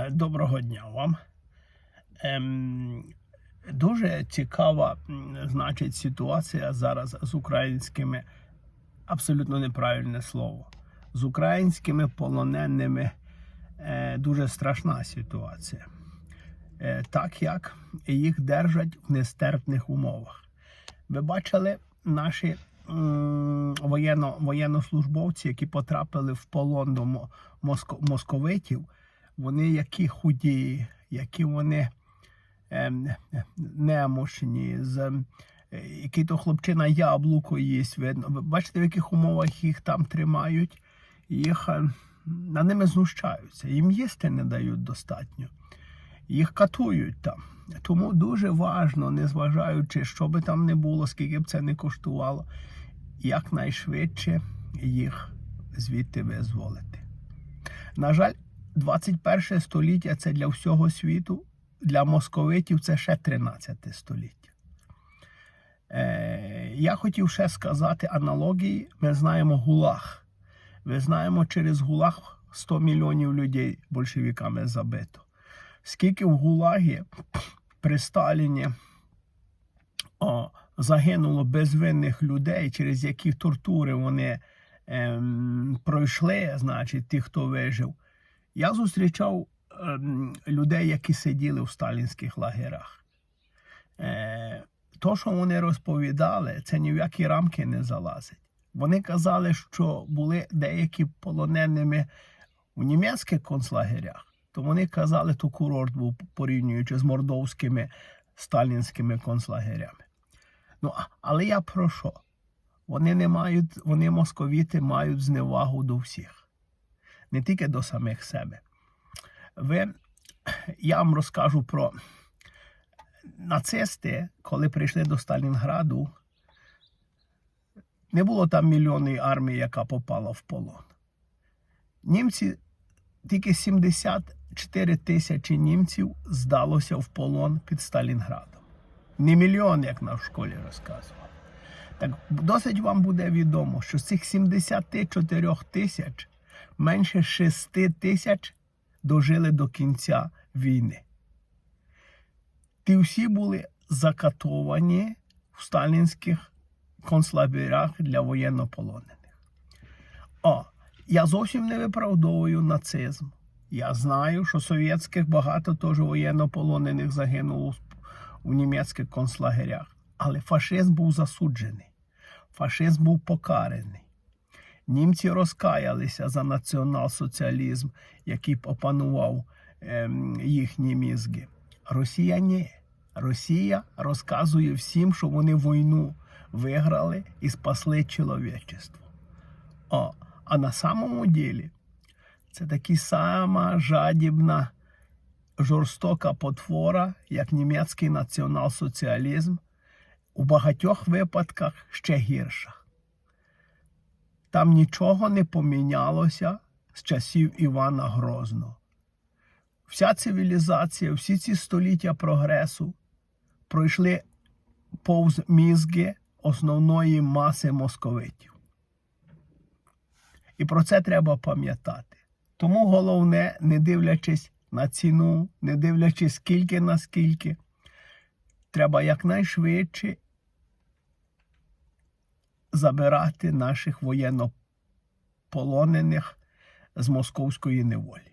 Е, Доброго дня вам. Ем, дуже цікава, значить, ситуація зараз з українськими, абсолютно неправильне слово. З українськими полоненими е, дуже страшна ситуація. Е, так як їх держать в нестерпних умовах. Ви бачили наші м, воєнно, воєннослужбовці, які потрапили в полон до мо- моско- московитів, вони які худі, які вони ем, немощні, з, е, який то хлопчина яблуко їсть. Видно. Ви бачите, в яких умовах їх там тримають, їх ем, над ними знущаються, їм їсти не дають достатньо їх катують там. Тому дуже важно, незважаючи, що би там не було, скільки б це не коштувало, якнайшвидше їх звідти визволити. На жаль, 21 століття це для всього світу, для московитів це ще 13 століття. Е, я хотів ще сказати аналогії. Ми знаємо ГУЛАГ. Ми знаємо, через ГУЛАГ 100 мільйонів людей большевиками забито скільки в ГУЛАГі при Сталіні о, загинуло безвинних людей, через які тортури вони ем, пройшли, значить, ті, хто вижив. Я зустрічав ем, людей, які сиділи в сталінських лагерах. Е, то, що вони розповідали, це ні в які рамки не залазить. Вони казали, що були деякі полоненими у німецьких концлагерях то вони казали, то курорт був порівнюючи з мордовськими сталінськими концлагерями. Ну, але я про що? Вони не мають, вони московіти мають зневагу до всіх, не тільки до самих себе. Ви, я вам розкажу про нацисти, коли прийшли до Сталінграду, не було там мільйонної армії, яка попала в полон. Німці тільки 74 тисячі німців здалося в полон під Сталінградом. Не мільйон, як на в школі розказували. Так досить вам буде відомо, що з цих 74 тисяч менше 6 тисяч дожили до кінця війни. Ті всі були закатовані в сталінських концлагерях для воєннополонених. О, я зовсім не виправдовую нацизм. Я знаю, що совєтських багато теж воєннополонених загинуло у німецьких концлагерях. Але фашизм був засуджений, фашизм був покараний. Німці розкаялися за націонал-соціалізм, який опанував ем, їхні мізги. Росія ні. Росія розказує всім, що вони війну виграли і спасли чоловічество. О, а на самому ділі це таки сама жадібна, жорстока потвора, як німецький націонал-соціалізм, у багатьох випадках ще гірша. Там нічого не помінялося з часів Івана Грозного. Вся цивілізація, всі ці століття прогресу пройшли повз мізги основної маси московитів. І про це треба пам'ятати. Тому головне, не дивлячись на ціну, не дивлячись скільки на скільки, треба якнайшвидше забирати наших воєннополонених з московської неволі.